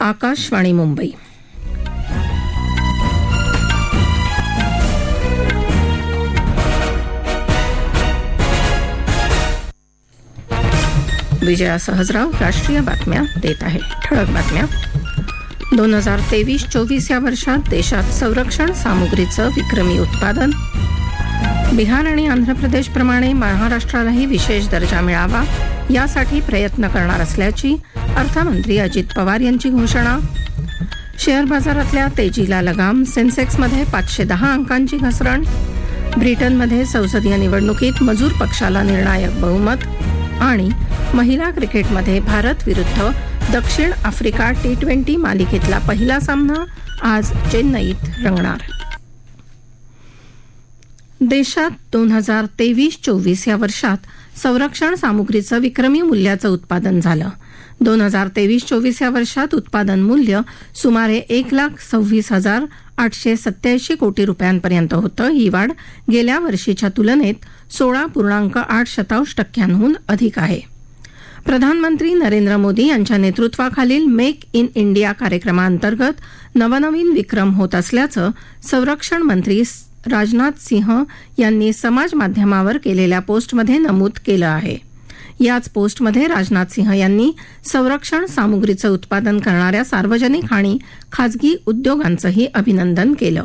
आकाशवाणी मुंबई. विजया सहजराव राष्ट्रीय बातम्या देत आहे ठळक बातम्या. दोन हजार तेवीस चोवीस या वर्षात देशात संरक्षण सामुग्रीचं विक्रमी उत्पादन. बिहार आणि आंध्र प्रदेशप्रमाणे महाराष्ट्रालाही विशेष दर्जा मिळावा यासाठी प्रयत्न करणार असल्याची अर्थमंत्री अजित पवार यांची घोषणा. शेअर बाजारातल्या तेजीला लगाम सेन्सेक्समध्ये पाचशे दहा अंकांची घसरण. ब्रिटनमध्ये संसदीय निवडणुकीत मजूर पक्षाला निर्णायक बहुमत. आणि महिला क्रिकेटमध्ये भारत विरुद्ध दक्षिण आफ्रिका टी ट्वेंटी मालिकेतला पहिला सामना आज चेन्नईत रंगणार. देशात दोन हजार तेवीस चोवीस या वर्षात संरक्षण सामुग्रीचं विक्रमी मूल्याचं उत्पादन झालं. दोन हजार तेवीस चोवीस या वर्षात उत्पादन मूल्य सुमारे एक लाख सव्वीस हजार आठशे सत्याऐंशी कोटी रुपयांपर्यंत होतं. ही वाढ गेल्या वर्षीच्या तुलनेत सोळा पूर्णांक आठ शतांश टक्क्यांहून अधिक आहे. प्रधानमंत्री नरेंद्र मोदी यांच्या नेतृत्वाखालील मेक इन इंडिया कार्यक्रमाअंतर्गत नवनवीन विक्रम होत असल्याचं संरक्षण मंत्री राजनाथ सिंह यांनी समाज माध्यमावर केलेल्या पोस्टमध्ये नमूद केलं आहे. याच पोस्टमध्ये राजनाथ सिंह यांनी संरक्षण सामुग्रीचं उत्पादन करणाऱ्या सार्वजनिक आणि खाजगी उद्योगांचंही अभिनंदन केलं.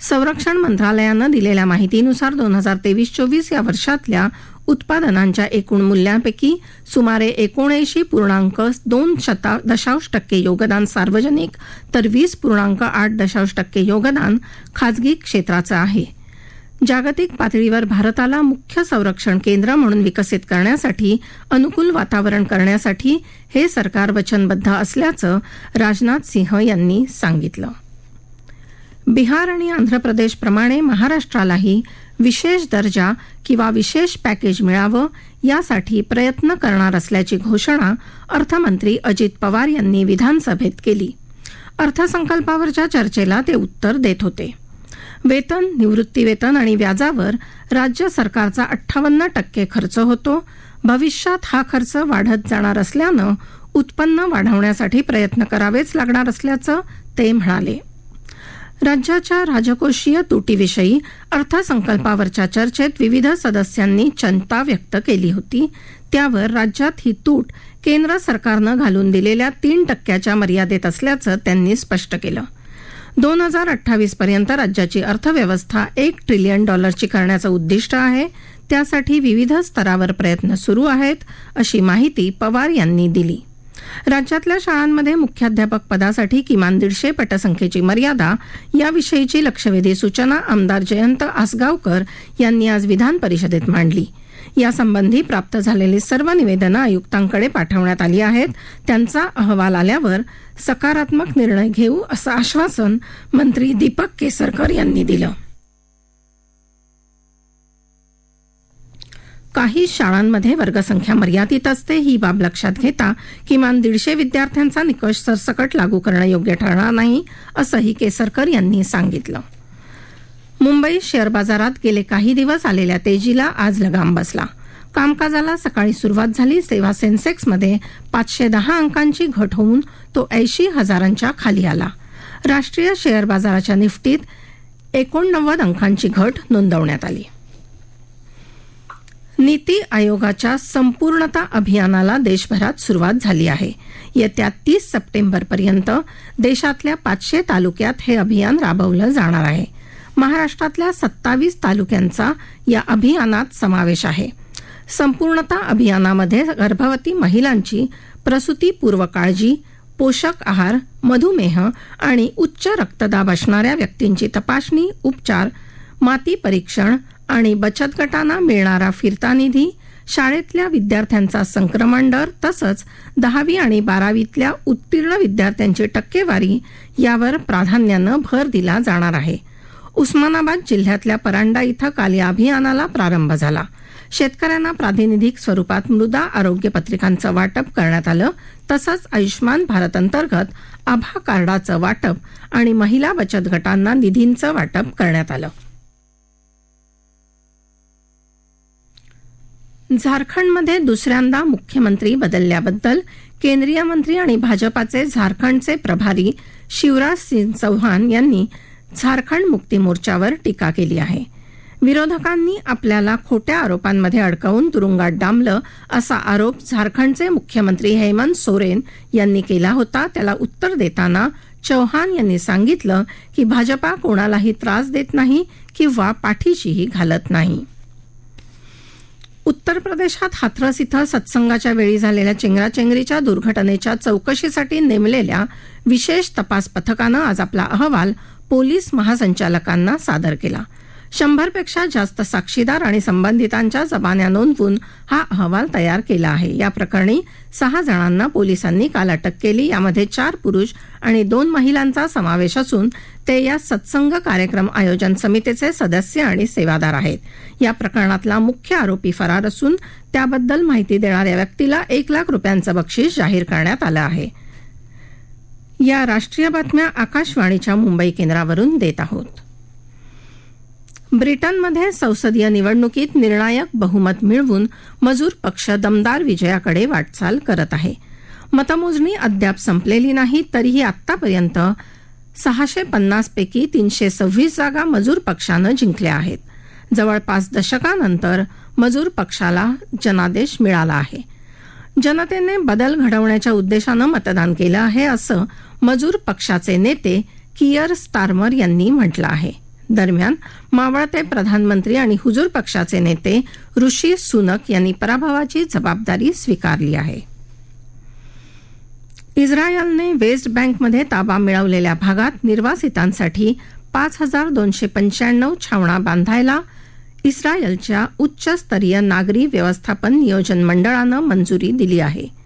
संरक्षण मंत्रालयानं दिलेल्या माहितीनुसार दोन हजार तेवीस चोवीस या वर्षातल्या उत्पादनांच्या एकूण मूल्यापैकी सुमारे एकोणऐंशी पूर्णांक दोन शता दशांश टक्के योगदान सार्वजनिक तर वीस पूर्णांक आठ दशांश टक्के योगदान खाजगी क्षेत्राचं आहे. जागतिक पातळीवर भारताला मुख्य संरक्षण केंद्र म्हणून विकसित करण्यासाठी अनुकूल वातावरण करण्यासाठी हे सरकार वचनबद्ध असल्याचं राजनाथ सिंह यांनी सांगितलं. बिहार आणि आंध्र प्रदेशप्रमाणे महाराष्ट्रालाही विशेष दर्जा किंवा विशेष पॅकेज मिळावं यासाठी प्रयत्न करणार असल्याची घोषणा अर्थमंत्री अजित पवार यांनी विधानसभेत केली. अर्थसंकल्पावरच्या चर्चेला ते उत्तर देत होते. वेतन निवृत्तीवेतन आणि व्याजावर राज्य सरकारचा अठ्ठावन्न टक्के खर्च होतो. भविष्यात हा खर्च वाढत जाणार असल्यानं उत्पन्न वाढवण्यासाठी प्रयत्न करावेच लागणार असल्याचं ते म्हणाले. राज्याच्या राजकोषीय तुटीविषयी अर्थसंकल्पावरच्या चर्चेत विविध सदस्यांनी चिंता व्यक्त केली होती. त्यावर राज्यात ही तूट केंद्र सरकारनं घालून दिलेल्या तीन टक्क्याच्या मर्यादेत असल्याचं त्यांनी स्पष्ट केलं. दोन हजार अठ्ठावीस पर्यंत राज्याची अर्थव्यवस्था एक ट्रिलियन डॉलरची करण्याचं उद्दिष्ट आहे. त्यासाठी विविध स्तरावर प्रयत्न सुरू आहेत अशी माहिती पवार यांनी दिली. राज्यातल्या शाळांमध्ये मुख्याध्यापक पदासाठी किमान दीडशे पटसंख्येची मर्यादा याविषयीची लक्षवेधी सूचना आमदार जयंत आसगावकर यांनी आज विधान परिषदेत मांडली. यासंबंधी प्राप्त झालेली सर्व निवेदनं आयुक्तांकडे पाठवण्यात आली आहेत. त्यांचा अहवाल आल्यावर सकारात्मक निर्णय घेऊ असं आश्वासन मंत्री दीपक केसरकर यांनी दिलं. काही शाळांमध्ये वर्गसंख्या मर्यादित असते. ही बाब लक्षात घेता किमान दीडशे विद्यार्थ्यांचा निकष सरसकट लागू करणं योग्य ठरणार नाही असंही केसरकर यांनी सांगितलं. मुंबई शेअर बाजारात गेले काही दिवस आलेल्या तेजीला आज लगाम बसला. कामकाजाला सकाळी सुरुवात झाली तेव्हा सेन्सेक्समध्ये पाचशे दहा अंकांची घट होऊन तो ऐंशी हजारांच्या खाली आला. राष्ट्रीय शेअर बाजाराच्या निफ्टीत एकोणनव्वद अंकांची घट नोंदवण्यात आली. नीती आयोगाच्या संपूर्णता अभियानाला देशभरात सुरुवात झाली आहे. येत्या तीस सप्टेंबरपर्यंत देशातल्या पाचशे तालुक्यात हे अभियान राबवलं जाणार आहे. महाराष्ट्रातल्या सत्तावीस तालुक्यांचा या अभियानात समावेश आहे. संपूर्णता अभियानामध्ये गर्भवती महिलांची प्रसूतीपूर्व काळजी पोषक आहार मधुमेह आणि उच्च रक्तदाब असणाऱ्या व्यक्तींची तपासणी उपचार माती परीक्षण आणि बचत गटांना मिळणारा फिरता निधी शाळेतल्या विद्यार्थ्यांचा संक्रमण दर तसंच दहावी आणि बारावीतल्या उत्तीर्ण विद्यार्थ्यांची टक्केवारी यावर प्राधान्यानं भर दिला जाणार आहे. उस्मानाबाद जिल्ह्यातल्या परांडा इथं काल या अभियानाला प्रारंभ झाला. शेतकऱ्यांना प्रातिनिधिक स्वरूपात मृदा आरोग्य पत्रिकांचं वाटप करण्यात आलं. तसंच आयुष्मान भारत अंतर्गत आभा कार्डाचं वाटप आणि महिला बचत गटांना निधींचं वाटप करण्यात आलं. झारखंडमध्ये दुसऱ्यांदा मुख्यमंत्री बदलल्याबद्दल केंद्रीय मंत्री आणि भाजपाचे झारखंडचे प्रभारी शिवराज सिंग चौहान यांनी झारखंड मुक्ती मोर्चावर टीका केली आहे. विरोधकांनी आपल्याला खोट्या आरोपांमध्ये अडकवून तुरुंगात डांबलं असा आरोप झारखंडचे मुख्यमंत्री हेमंत सोरेन यांनी केला होता. त्याला उत्तर देताना चौहान यांनी सांगितलं की भाजपा कोणालाही त्रास देत नाही किंवा पाठीशीही घालत नाही. उत्तर प्रदेशात हाथरस इथं सत्संगाच्या वेळी झालेल्या चेंगराचेंगरीच्या दुर्घटनेच्या चौकशीसाठी नेमलेल्या विशेष तपास पथकानं आज आपला अहवाल पोलीस महासंचालकांना सादर केला. शंभरपेक्षा जास्त साक्षीदार आणि संबंधितांच्या जबान्या नोंदवून हा अहवाल तयार केला आहे. या प्रकरणी सहा जणांना पोलिसांनी काल अटक केली. यामध्ये चार पुरुष आणि दोन महिलांचा समावेश असून ते या सत्संग कार्यक्रम आयोजन समितीचे सदस्य आणि सेवादार आहेत. या प्रकरणातला मुख्य आरोपी फरार असून त्याबद्दल माहिती देणाऱ्या व्यक्तीला एक लाख रुपयांचं बक्षीस जाहीर करण्यात आलं आहे. या राष्ट्रीय बातम्या आकाशवाणीच्या मुंबई केंद्रावरून देत आहोत. ब्रिटनमध्ये संसदीय निवडणुकीत निर्णायक बहुमत मिळवून मजूर पक्ष दमदार विजयाकडे वाटचाल करत आहे. मतमोजणी अद्याप संपलेली नाही तरीही आतापर्यंत सहाशे पन्नासपैकी तीनशे सव्वीस जागा मजूर पक्षानं जिंकल्या आहेत. जवळपास दशकानंतर मजूर पक्षाला जनादेश मिळाला आहे. जनतेने बदल घडवण्याच्या उद्देशानं मतदान केलं आहे असं मजूर पक्षाचे नेते कियर स्टार्मर यांनी म्हटलं आहे. दरम्यान मावळते प्रधानमंत्री आणि हुजूर पक्षाचे नेते ऋषी सुनक यांनी पराभवाची जबाबदारी स्वीकारली आहे. इस्रायलने वेस्ट बँकमध्ये ताबा मिळवलेल्या भागात निर्वासितांसाठी पाच हजार दोनशे पंच्याण्णव छावणा बांधायला इस्रायलच्या उच्चस्तरीय नागरी व्यवस्थापन नियोजन मंडळानं मंजुरी दिली आहे.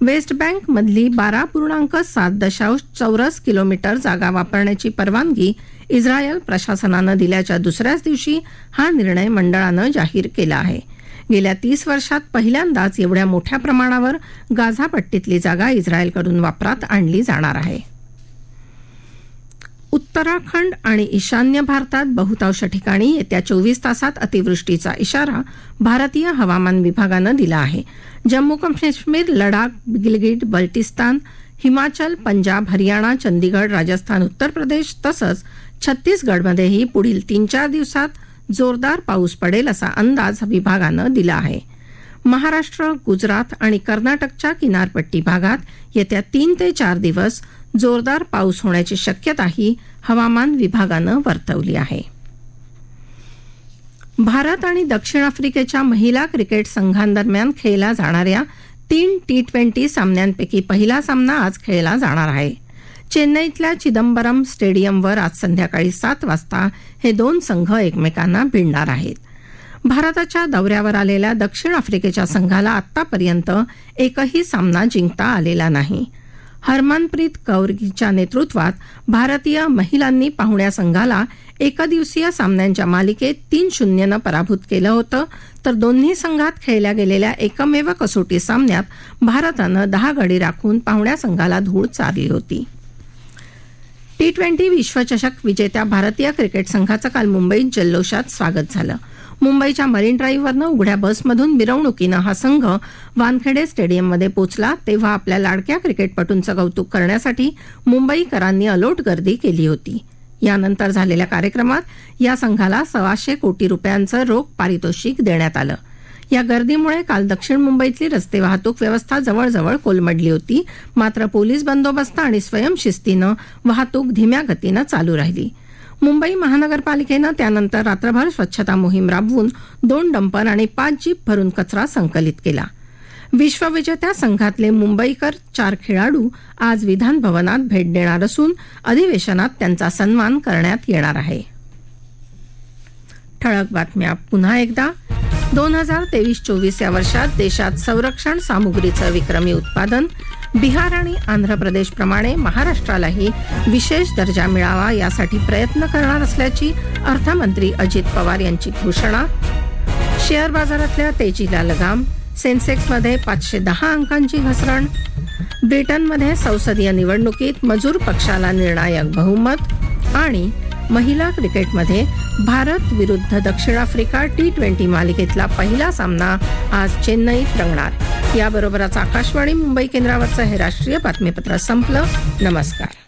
वेस्ट बँक मधली बारा पूर्णांक सात दशांश चौरस किलोमीटर जागा वापरण्याची परवानगी इस्रायल प्रशासनानं दिल्याच्या दुसऱ्याच दिवशी हा निर्णय मंडळानं जाहीर केला आहे. गेल्या तीस वर्षात पहिल्यांदाच एवढ्या मोठ्या प्रमाणावर गाझा पट्टीतली जागा इस्रायलकडून वापरात आणली जाणार आहे. उत्तराखंड आणि ईशान्य भारतात बहुतांश ठिकाणी येत्या चोवीस तासात अतिवृष्टीचा इशारा भारतीय हवामान विभागानं दिला आहे. जम्मू काश्मीर लडाख गिलगिट बल्टिस्तान हिमाचल पंजाब हरियाणा चंदीगड राजस्थान उत्तर प्रदेश तसंच छत्तीसगडमध्येही पुढील तीन चार दिवसात जोरदार पाऊस पडेल असा अंदाज विभागानं दिला आहे. महाराष्ट्र गुजरात आणि कर्नाटकच्या किनारपट्टी भागात येत्या तीन ते चार दिवस जोरदार पाऊस होण्याची शक्यताही हवामान विभागानं वर्तवली आहे. भारत आणि दक्षिण आफ्रिकेच्या महिला क्रिकेट संघांदरम्यान खेळल्या जाणाऱ्या तीन टी ट्वेंटी सामन्यांपैकी पहिला सामना आज खेळला जाणार आहे. चेन्नईतल्या चिदंबरम स्टेडियमवर आज संध्याकाळी सात वाजता हे दोन संघ एकमेकांना भिडणार आहेत. भारताच्या दौऱ्यावर आलेल्या दक्षिण आफ्रिकेच्या संघाला आतापर्यंत एकही सामना जिंकता आलेला नाही. हरमनप्रीत कौरच्या नेतृत्वात भारतीय महिलांनी पाहुण्या संघाला एकदिवसीय सामन्यांच्या मालिकेत तीन शून्यनं पराभूत केलं होतं. तर दोन्ही संघात खेळल्या गेलेल्या एकमेव कसोटी सामन्यात भारतानं दहा गडी राखून पाहुण्या संघाला धूळ चारली होती. टी ट्वेंटी विश्वचषक विजेत्या भारतीय क्रिकेट संघाचं काल मुंबईत जल्लोषात स्वागत झालं. मुंबईच्या मरीन ड्राईव्हवरनं उघड्या बसमधून मिरवणुकीनं हा संघ वानखेडे स्टेडियममध्ये पोचला तेव्हा आपल्या लाडक्या क्रिकेटपटूंचं कौतुक करण्यासाठी मुंबईकरांनी अलोट गर्दी केली होती. यानंतर झालेल्या कार्यक्रमात या संघाला सव्वाशे कोटी रुपयांचं रोख पारितोषिक देण्यात आलं. या गर्दीमुळे काल दक्षिण मुंबईतली रस्ते वाहतूक व्यवस्था जवळजवळ कोलमडली होती. मात्र पोलीस बंदोबस्त आणि स्वयंशिस्तीनं वाहतूक धीम्या गतीनं चालू राहिली. मुंबई महानगरपालिकेनं त्यानंतर रात्रभर स्वच्छता मोहीम राबवून दोन डंपर आणि पाच जीप भरून कचरा संकलित केला. विश्वविजेत्या संघातले मुंबईकर चार खेळाडू आज विधान भवनात भेट देणार असून अधिवेशनात त्यांचा सन्मान करण्यात येणार आहे. ठळक बातम्या. पुन्हा एकदा दोन हजार तेवीस चोवीस या वर्षात देशात संरक्षण सामुग्रीचं विक्रमी उत्पादन बिहार आणि आंध्र प्रदेशप्रमाणे महाराष्ट्रालाही विशेष दर्जा मिळावा यासाठी प्रयत्न करणार असल्याची अर्थमंत्री अजित पवार यांची घोषणा. शेअर बाजारातल्या तेजीला लगाम सेन्सेक्समध्ये पाचशे दहा अंकांची घसरण. ब्रिटनमध्ये संसदीय निवडणुकीत मजूर पक्षाला निर्णायक बहुमत आणि महिला क्रिकेटमध्ये भारत विरुद्ध दक्षिण आफ्रिका टी ट्वेंटी मालिकेतला पहिला सामना आज चेन्नईत रंगणार. याबरोबरच आकाशवाणी मुंबई केंद्रावरचं हे राष्ट्रीय बातमीपत्र संपलं. नमस्कार.